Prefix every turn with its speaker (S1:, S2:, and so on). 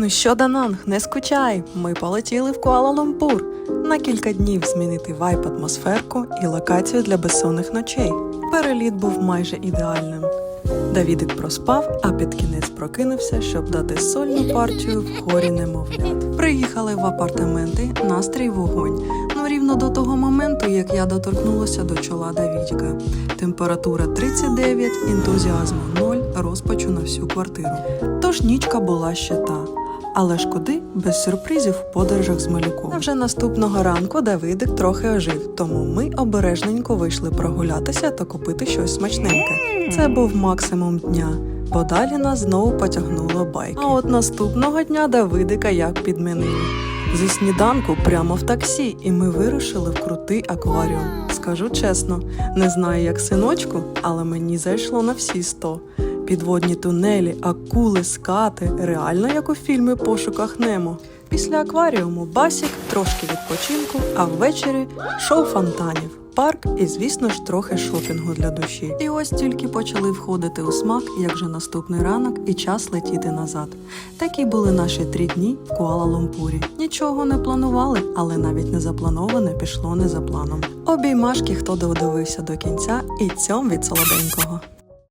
S1: Ну що, Дананг, не скучай. Ми полетіли в Куала-Лумпур на кілька днів змінити вайб атмосферку і локацію для безсонних ночей. Переліт був майже ідеальним. Давідик проспав, а під кінець прокинувся, щоб дати сольну партію в хорі немовлят. Приїхали в апартаменти, настрій вогонь. Ну рівно до того моменту, як я доторкнулася до чола Давідіка. Температура 39, ентузіазму 0, розпачу на всю квартиру. Тож нічка була ще та. Але ж куди без сюрпризів в подорожах з малюком. А вже наступного ранку Давидик трохи ожив, тому ми обережненько вийшли прогулятися та купити щось смачненьке. Це був максимум дня, бо далі нас знову потягнуло байки. А от наступного дня Давидика як підмінили. Зі сніданку прямо в таксі, і ми вирушили в крутий акваріум. Скажу чесно, не знаю як синочку, але мені зайшло на всі сто. Підводні тунелі, акули, скати, реально як у фільмі Пошуках Немо. Після акваріуму басік, трошки відпочинку, а ввечері шоу фонтанів, парк і, звісно ж, трохи шопінгу для душі. І ось тільки почали входити у смак, як же наступний ранок і час летіти назад. Такі були наші три дні в Куала-Лумпурі. Нічого не планували, але навіть незаплановане пішло не за планом. Обіймашки, хто додивився до кінця, і цьом від солоденького.